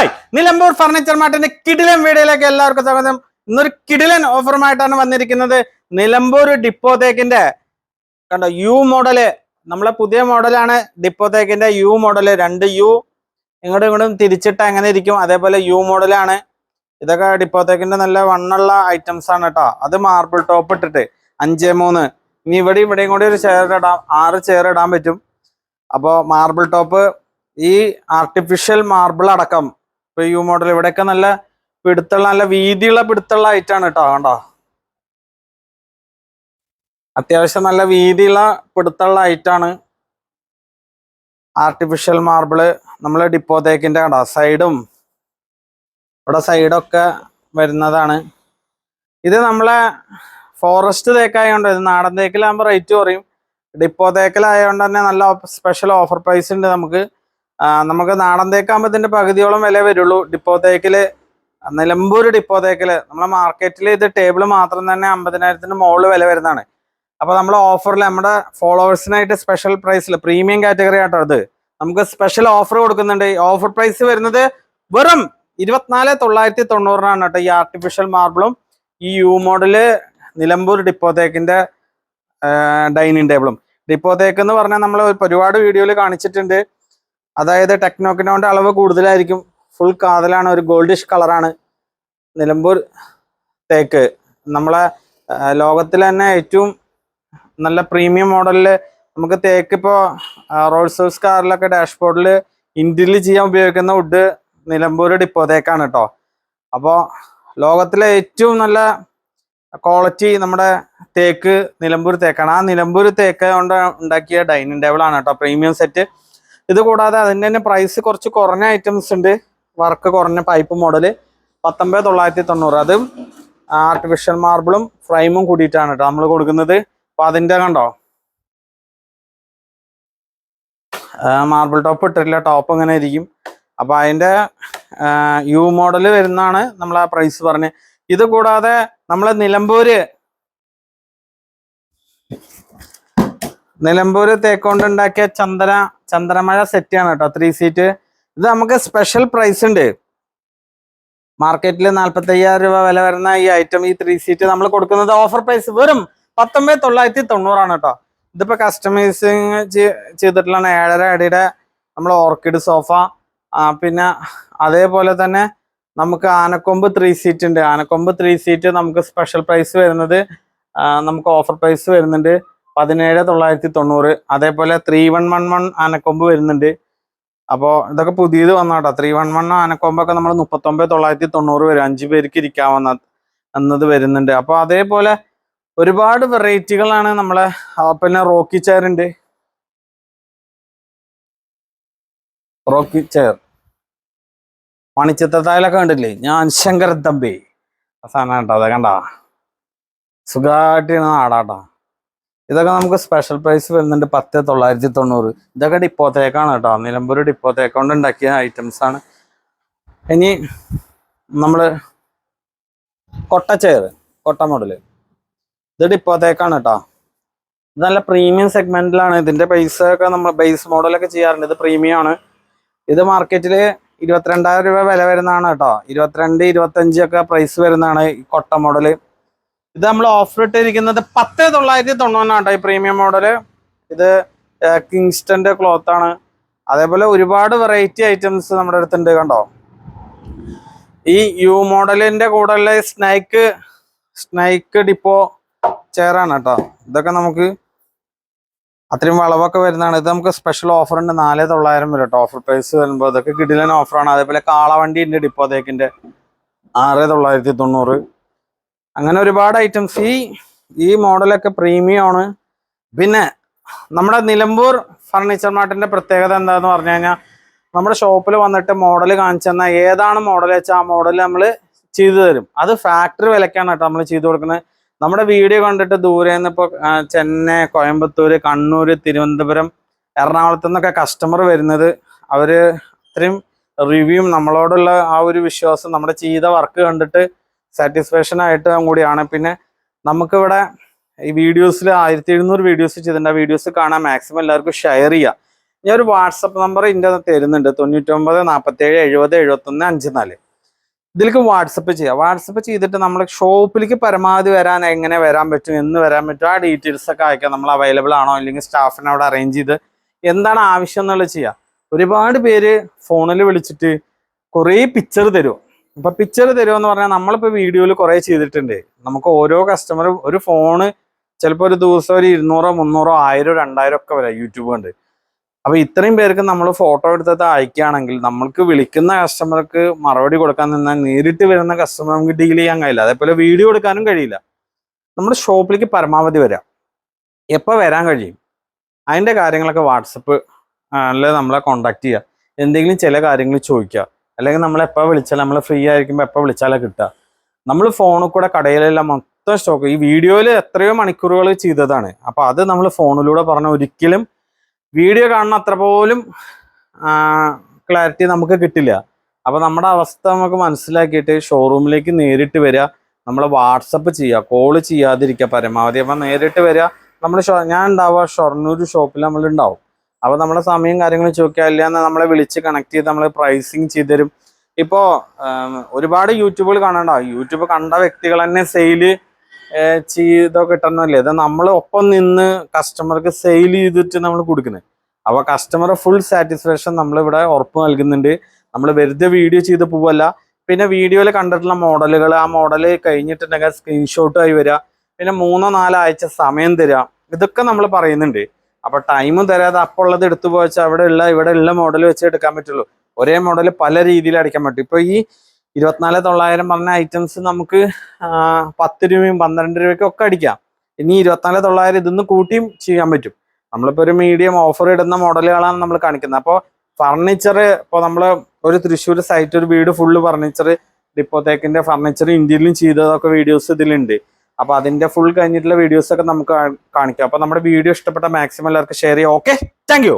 Hi Nilambur furniture മാർട്ടിന്റെ കിടിലൻ വീഡിയോയിലേക്ക് എല്ലാവർക്കും സ്വാഗതം. ഇന്നൊരു കിടിലൻ ഓഫറുമായിട്ടാണ് വന്നിരിക്കുന്നത് നിലമ്പൂർ ഡിപ്പോതേക്കിന്റെ കണ്ടോ യു മോഡൽ നമ്മളെ പുതിയ മോഡലാണ് ഡിപ്പോതേക്കിന്റെ യു മോഡൽ രണ്ട് യു ഇങ്ങോട്ടും ഇങ്ങോട്ടും തിരിച്ചിട്ട് എങ്ങനെ ഇരിക്കും. അതേപോലെ യു മോഡലാണ് ഇതൊക്കെ ഡിപ്പോതേക്കിന്റെ നല്ല വണ്ണുള്ള ഐറ്റംസ് ആണ് കേട്ടോ. അത് മാർബിൾ ടോപ്പ് ഇട്ടിട്ട് അഞ്ച് മൂന്ന്. ഇനി ഇവിടെ ഇവിടെയും കൂടി ഒരു ചെയർ ഇടാം. ആറ് ചെയർ ഇടാൻ പറ്റും. അപ്പോൾ മാർബിൾ ടോപ്പ് ഈ ആർട്ടിഫിഷ്യൽ മാർബിൾ അടക്കം ഇപ്പൊ യു മോഡൽ ഇവിടെയൊക്കെ നല്ല പിടുത്തുള്ള നല്ല വീതിയുള്ള പിടുത്തുള്ള ഐറ്റാണ് കേട്ടോ കണ്ടോ? അത്യാവശ്യം നല്ല വീതിയുള്ള പിടുത്തുള്ള ഐറ്റാണ് ആർട്ടിഫിഷ്യൽ മാർബിൾ നമ്മൾ ഡിപ്പോതേക്കിന്റെ കണ്ടോ സൈഡും ഇവിടെ സൈഡൊക്കെ വരുന്നതാണ്. ഇത് നമ്മളെ ഫോറസ്റ്റ് തേക്കായതുകൊണ്ട് ഇത് നാടൻ തേക്കിലാകുമ്പോൾ റേറ്റ് കുറയും. ഡിപ്പോ തേക്കിലായതുകൊണ്ട് തന്നെ നല്ല സ്പെഷ്യൽ ഓഫർ പ്രൈസ് ഉണ്ട് നമുക്ക്. നമുക്ക് നാടൻ തേക്കാകുമ്പോൾ പകുതിയോളം വില വരുള്ളൂ. ഡിപ്പോ തേക്കിൽ നിലമ്പൂർ ഡിപ്പോ തേക്കിൽ നമ്മളെ മാർക്കറ്റിൽ ഇത് ടേബിൾ മാത്രം തന്നെ അമ്പതിനായിരത്തിന് മുകളിൽ വില വരുന്നതാണ്. അപ്പൊ നമ്മൾ ഓഫറിൽ നമ്മുടെ ഫോളോവേഴ്സിനായിട്ട് സ്പെഷ്യൽ പ്രൈസിൽ പ്രീമിയം കാറ്റഗറി ആട്ടോ അത് നമുക്ക് സ്പെഷ്യൽ ഓഫർ കൊടുക്കുന്നുണ്ട്. ഓഫർ പ്രൈസ് വരുന്നത് വെറും ഇരുപത്തിനാല് തൊള്ളായിരത്തി തൊണ്ണൂറിനാണ് കേട്ടോ ഈ ആർട്ടിഫിഷ്യൽ മാർബിളും ഈ യു മോഡൽ നിലമ്പൂർ ഡിപ്പോതേക്കിന്റെ ഡൈനിങ് ടേബിളും ഡിപ്പോതേക്ക് എന്ന് പറഞ്ഞാൽ നമ്മൾ ഒരുപാട് വീഡിയോയിൽ കാണിച്ചിട്ടുണ്ട്. അതായത് ടെക്നോക്കിനോന്റെ അളവ് കൂടുതലായിരിക്കും. ഫുൾ കാതലാണ് ഒരു ഗോൾഡിഷ് കളറാണ് നിലമ്പൂർ തേക്ക്. നമ്മളെ ലോകത്തിൽ തന്നെ ഏറ്റവും നല്ല പ്രീമിയം മോഡലിൽ നമുക്ക് തേക്ക് ഇപ്പോൾ റോൾസ് റോയ്സ് കാറിലൊക്കെ ഡാഷ്ബോർഡിൽ ഇന്ത്യയിൽ ചെയ്യാൻ ഉപയോഗിക്കുന്ന വുഡ് നിലമ്പൂർ ഡിപ്പോ തേക്കാണ് കേട്ടോ അപ്പോൾ ലോകത്തിലെ ഏറ്റവും നല്ല ക്വാളിറ്റി നമ്മുടെ തേക്ക് നിലമ്പൂർ തേക്കാണ്. ആ നിലമ്പൂർ തേക്ക് കൊണ്ട് ഉണ്ടാക്കിയ ഡൈനിങ് ടേബിൾ ആണ് കേട്ടോ പ്രീമിയം സെറ്റ് ഇത് കൂടാതെ അതിന് തന്നെ പ്രൈസ് കുറച്ച് കുറഞ്ഞ ഐറ്റംസ് ഉണ്ട്. വർക്ക് കുറഞ്ഞ പൈപ്പ് മോഡൽ പത്തൊമ്പത് തൊള്ളായിരത്തി തൊണ്ണൂറ്. അതും ആർട്ടിഫിഷ്യൽ മാർബിളും ഫ്രെയിമും കൂടിയിട്ടാണ് കേട്ടോ നമ്മൾ കൊടുക്കുന്നത്. അപ്പൊ അതിന്റെ കണ്ടോ? മാർബിൾ ടോപ്പ് ഇട്ടില്ല ടോപ്പ് ഇങ്ങനെ ഇരിക്കും. അപ്പൊ അതിന്റെ യു മോഡൽ വരുന്നതാണ് നമ്മൾ ആ പ്രൈസ് പറഞ്ഞ്. ഇത് കൂടാതെ നമ്മളെ നിലമ്പൂര് നിലമ്പൂര് തേക്കൊണ്ട് ഉണ്ടാക്കിയ ചന്ദന ചന്ദ്രമഴ ആണ് കേട്ടോ. ത്രീ സീറ്റ് ഇത് നമുക്ക് സ്പെഷ്യൽ പ്രൈസ് ഉണ്ട്. മാർക്കറ്റിൽ നാൽപ്പത്തി അയ്യായിരം രൂപ വില വരുന്ന ഈ ഐറ്റം ഈ ത്രീ സീറ്റ് നമ്മൾ കൊടുക്കുന്നത് ഓഫർ പ്രൈസ് വെറും പത്തൊമ്പത് തൊള്ളായിരത്തി തൊണ്ണൂറാണ് കേട്ടോ. ഇതിപ്പോ കസ്റ്റമൈസിങ് ചെയ്തിട്ടുള്ള ഏഴര അടിയുടെ നമ്മൾ ഓർക്കിഡ് സോഫ പിന്നെ അതേപോലെ തന്നെ നമുക്ക് ആനക്കൊമ്പ് ത്രീ സീറ്റ് ഉണ്ട്. ആനക്കൊമ്പ് ത്രീ സീറ്റ് നമുക്ക് സ്പെഷ്യൽ പ്രൈസ് വരുന്നത് നമുക്ക് ഓഫർ പ്രൈസ് വരുന്നുണ്ട്. പതിനേഴ് തൊള്ളായിരത്തി തൊണ്ണൂറ് അതേപോലെ ത്രീ വൺ വൺ വൺ ആനക്കൊമ്പ് വരുന്നുണ്ട്. അപ്പോൾ ഇതൊക്കെ പുതിയത് വന്നാട്ടോ. ത്രീ വൺ വൺ ആനക്കൊമ്പൊക്കെ നമ്മൾ മുപ്പത്തൊമ്പത് തൊള്ളായിരത്തി തൊണ്ണൂറ് വരും. അഞ്ച് പേർക്ക് ഇരിക്കാവുന്ന എന്നത് വരുന്നുണ്ട്. അപ്പോൾ അതേപോലെ ഒരുപാട് വെറൈറ്റികളാണ് നമ്മളെ പിന്നെ റോക്കി ചെയർ ഉണ്ട്. Rocky chair. മണിച്ചിത്രത്തായാലൊക്കെ കണ്ടില്ലേ ഞാൻ ശങ്കർ തമ്പി. സാധനം കേട്ടോ അതെ കണ്ടാ? സുഖമായിട്ട് നാടാട്ടോ. ഇതൊക്കെ നമുക്ക് സ്പെഷ്യൽ പ്രൈസ് വരുന്നുണ്ട് പത്ത് തൊള്ളായിരത്തി തൊണ്ണൂറ്. ഇതൊക്കെ ഡിപ്പോത്തേക്കാണ് കേട്ടോ. നിലമ്പൂർ ഡിപ്പോത്തേക്ക് കൊണ്ട് ഉണ്ടാക്കിയ ഐറ്റംസ് ആണ്. ഇനി നമ്മൾ കൊട്ട ചെയർ കൊട്ട മോഡൽ ഇത് ഡിപ്പോത്തേക്കാണ് കേട്ടോ. ഇത് നല്ല പ്രീമിയം സെഗ്മെന്റിലാണ് ഇതിന്റെ ബേസ് ഒക്കെ നമ്മൾ ബേസ് മോഡലൊക്കെ ചെയ്യാറുണ്ട്. ഇത് പ്രീമിയം ആണ്. ഇത് മാർക്കറ്റിൽ ഇരുപത്തിരണ്ടായിരം രൂപ വില വരുന്നതാണ് കേട്ടോ. ഇരുപത്തിരണ്ട് ഇരുപത്തഞ്ച് ഒക്കെ പ്രൈസ് വരുന്നതാണ് ഈ കൊട്ട മോഡൽ ഇത് നമ്മൾ ഓഫർ ഇട്ടിരിക്കുന്നത് പത്ത് തൊള്ളായിരത്തി തൊണ്ണൂറാണ് കേട്ടോ ഈ പ്രീമിയം മോഡൽ ഇത് കിങ്സ്റ്റന്റെ ക്ലോത്ത് ആണ്. അതേപോലെ ഒരുപാട് വെറൈറ്റി ഐറ്റംസ് നമ്മുടെ അടുത്തുണ്ട് കണ്ടോ? ഈ യു മോഡലിന്റെ കൂടെ ഉള്ള സ്നൈക്ക് സ്നൈക്ക് ഡിപ്പോ ചെയറാണ് കേട്ടോ. ഇതൊക്കെ നമുക്ക് അത്രയും വളവൊക്കെ വരുന്നതാണ്. ഇത് നമുക്ക് സ്പെഷ്യൽ ഓഫർ ഉണ്ട്. നാല് തൊള്ളായിരം വരും കേട്ടോ. ഓഫർ പ്രൈസ് വരുമ്പോൾ ഇതൊക്കെ കിടിലൻ ഓഫറാണ് അതേപോലെ കാളവണ്ടി ഉണ്ട് ഡിപ്പോതേക്കിന്റെ ആറ് തൊള്ളായിരത്തി തൊണ്ണൂറ്. അങ്ങനെ ഒരുപാട് ഐറ്റംസ് ഈ ഈ മോഡലൊക്കെ പ്രീമിയം ആണ്. പിന്നെ നമ്മുടെ നിലമ്പൂർ ഫർണിച്ചർ മാർട്ടിന്റെ പ്രത്യേകത എന്താന്ന് പറഞ്ഞു കഴിഞ്ഞാൽ നമ്മുടെ ഷോപ്പിൽ വന്നിട്ട് മോഡൽ കാണിച്ചു തന്നാൽ ഏതാണ് മോഡൽ വെച്ചാൽ ആ മോഡൽ നമ്മൾ ചെയ്തു തരും. അത് ഫാക്ടറി വിലക്കാണ് കേട്ടോ നമ്മൾ ചെയ്തു കൊടുക്കുന്നത് നമ്മുടെ വീഡിയോ കണ്ടിട്ട് ദൂരെ നിന്ന് ഇപ്പോൾ ചെന്നൈ കോയമ്പത്തൂർ കണ്ണൂർ തിരുവനന്തപുരം എറണാകുളത്തു നിന്നൊക്കെ കസ്റ്റമർ വരുന്നത്. അവർ അത്രയും റിവ്യൂവും നമ്മളോടുള്ള ആ ഒരു വിശ്വാസം നമ്മുടെ ചെയ്ത വർക്ക് കണ്ടിട്ട് സാറ്റിസ്ഫാക്ഷൻ ആയിട്ട് കൂടിയാണ്. പിന്നെ നമുക്കിവിടെ ഈ വീഡിയോസിൽ ആയിരത്തി എഴുന്നൂറ് വീഡിയോസ് ചെയ്തിട്ടുണ്ട്. വീഡിയോസ് കാണാൻ മാക്സിമം എല്ലാവർക്കും ഷെയർ ചെയ്യുക ഞാൻ ഒരു വാട്സപ്പ് നമ്പർ ഇതിന്റെ തരുന്നുണ്ട്. തൊണ്ണൂറ്റൊമ്പത് നാൽപ്പത്തേഴ് എഴുപത് എഴുപത്തൊന്ന് അഞ്ച് നാല് ഇതിലേക്ക് വാട്സപ്പ് ചെയ്യാം. വാട്സപ്പ് ചെയ്തിട്ട് നമ്മൾ ഷോപ്പിലേക്ക് പരമാവധി വരാൻ എങ്ങനെ വരാൻ പറ്റും എന്ന് വരാൻ പറ്റും ആ ഡീറ്റെയിൽസ് ഒക്കെ അയക്കാം. നമ്മൾ അവൈലബിൾ ആണോ അല്ലെങ്കിൽ സ്റ്റാഫിനെ അവിടെ അറേഞ്ച് ചെയ്ത് എന്താണ് ആവശ്യം എന്നുള്ളത് ചെയ്യാം. ഒരുപാട് പേര് ഫോണിൽ വിളിച്ചിട്ട് കുറേ പിക്ചർ തരും. ഇപ്പൊ പിക്ചർ തരുമെന്ന് പറഞ്ഞാൽ നമ്മളിപ്പോ വീഡിയോയിൽ കുറെ ചെയ്തിട്ടുണ്ട്. നമുക്ക് ഓരോ കസ്റ്റമർ ഒരു ഫോണ് ചിലപ്പോൾ ഒരു ദിവസം ഒരു ഇരുന്നൂറോ മുന്നൂറോ ആയിരോ രണ്ടായിരം ഒക്കെ വരാം യൂട്യൂബ് ഉണ്ട് അപ്പൊ ഇത്രയും പേർക്ക് നമ്മൾ ഫോട്ടോ എടുത്തത് അയക്കുകയാണെങ്കിൽ നമ്മൾക്ക് വിളിക്കുന്ന കസ്റ്റമർക്ക് മറുപടി കൊടുക്കാൻ നിന്നാൽ നേരിട്ട് വരുന്ന കസ്റ്റമർ നമുക്ക് ഡീൽ ചെയ്യാൻ കഴിയില്ല. അതേപോലെ വീഡിയോ എടുക്കാനും കഴിയില്ല. നമ്മുടെ ഷോപ്പിലേക്ക് പരമാവധി വരാം. എപ്പോൾ വരാൻ കഴിയും? അതിന്റെ കാര്യങ്ങളൊക്കെ വാട്സപ്പ് അല്ലെ നമ്മളെ കോണ്ടാക്ട് ചെയ്യുക എന്തെങ്കിലും ചില കാര്യങ്ങൾ ചോദിക്കുക അല്ലെങ്കിൽ നമ്മൾ എപ്പോൾ വിളിച്ചാലും നമ്മൾ ഫ്രീ ആയിരിക്കുമ്പോൾ എപ്പോൾ വിളിച്ചാലേ കിട്ടുക. നമ്മൾ ഫോണിൽ കൂടെ കടയിലെല്ലാം മൊത്തം സ്റ്റോക്ക് ഈ വീഡിയോയിൽ എത്രയോ മണിക്കൂറുകൾ ചെയ്തതാണ്. അപ്പോൾ അത് നമ്മൾ ഫോണിലൂടെ പറഞ്ഞ ഒരിക്കലും വീഡിയോ കാണുന്ന അത്ര പോലും ക്ലാരിറ്റി നമുക്ക് കിട്ടില്ല. അപ്പോൾ നമ്മുടെ അവസ്ഥ നമുക്ക് മനസ്സിലാക്കിയിട്ട് ഷോറൂമിലേക്ക് നേരിട്ട് വരിക നമ്മൾ വാട്സപ്പ് ചെയ്യുക കോൾ ചെയ്യാതിരിക്കുക പരമാവധി. അപ്പം നേരിട്ട് വരിക നമ്മൾ ഞാൻ ഉണ്ടാവുക ഷൊർണൂർ ഷോപ്പിൽ നമ്മൾ ഉണ്ടാവും അപ്പോൾ നമ്മളെ സമയം കാര്യങ്ങൾ ചോദിക്കാറില്ല ഇല്ലാന്ന് നമ്മളെ വിളിച്ച് കണക്ട് ചെയ്ത് നമ്മൾ പ്രൈസിങ് ചെയ്ത് തരും. ഇപ്പോൾ ഒരുപാട് യൂട്യൂബുകൾ കാണണ്ട. യൂട്യൂബ് കണ്ട വ്യക്തികൾ തന്നെ സെയിൽ ചെയ്തോ കിട്ടണമല്ലേ ഇത് നമ്മൾ ഒപ്പം നിന്ന് കസ്റ്റമർക്ക് സെയിൽ ചെയ്തിട്ട് നമ്മൾ കൊടുക്കുന്നത് അപ്പോൾ കസ്റ്റമറെ ഫുൾ സാറ്റിസ്ഫാക്ഷൻ നമ്മളിവിടെ ഉറപ്പ് നൽകുന്നുണ്ട്. നമ്മൾ വെറുതെ വീഡിയോ ചെയ്ത് പോവല്ല. പിന്നെ വീഡിയോയിൽ കണ്ടിട്ടുള്ള മോഡലുകൾ ആ മോഡൽ കഴിഞ്ഞിട്ടുണ്ടെങ്കിൽ സ്ക്രീൻഷോട്ടായി വരിക പിന്നെ മൂന്നോ നാലോ ആഴ്ച സമയം തരിക ഇതൊക്കെ നമ്മൾ പറയുന്നുണ്ട്. അപ്പൊ ടൈമും തരാതെ അപ്പോൾ ഉള്ളത് എടുത്തു പോയച്ച അവിടെ ഉള്ള ഇവിടെ ഉള്ള മോഡൽ വെച്ച് എടുക്കാൻ പറ്റുള്ളൂ. ഒരേ മോഡൽ പല രീതിയിൽ അടിക്കാൻ പറ്റും. ഇപ്പൊ ഈ ഇരുപത്തിനാല് തൊള്ളായിരം പറഞ്ഞ ഐറ്റംസ് നമുക്ക് പത്ത് രൂപയും പന്ത്രണ്ട് രൂപയ്ക്കും ഒക്കെ അടിക്കാം. ഇനി ഇരുപത്തിനാല് തൊള്ളായിരം ഇതൊന്നും കൂട്ടിയും ചെയ്യാൻ പറ്റും. നമ്മളിപ്പോ ഒരു മീഡിയം ഓഫർ ഇടുന്ന മോഡലുകളാണ് നമ്മൾ കാണിക്കുന്നത്. അപ്പോൾ ഫർണിച്ചർ ഇപ്പോൾ നമ്മൾ ഒരു തൃശ്ശൂർ സൈറ്റ് ഒരു വീട് ഫുള്ള് ഫർണിച്ചർ ഡിപ്പോത്തേക്കിന്റെ ഫർണിച്ചർ ഇന്ത്യയിലും ചെയ്തതൊക്കെ വീഡിയോസ് ഇതിലുണ്ട്. അപ്പൊ അതിന്റെ ഫുൾ കഴിഞ്ഞിട്ടുള്ള വീഡിയോസ് ഒക്കെ നമുക്ക് കാണിക്കാം. അപ്പൊ നമ്മുടെ വീഡിയോ ഇഷ്ടപ്പെട്ട മാക്സിമം എല്ലാവർക്കും ഷെയർ ചെയ്യാം ഓക്കെ താങ്ക്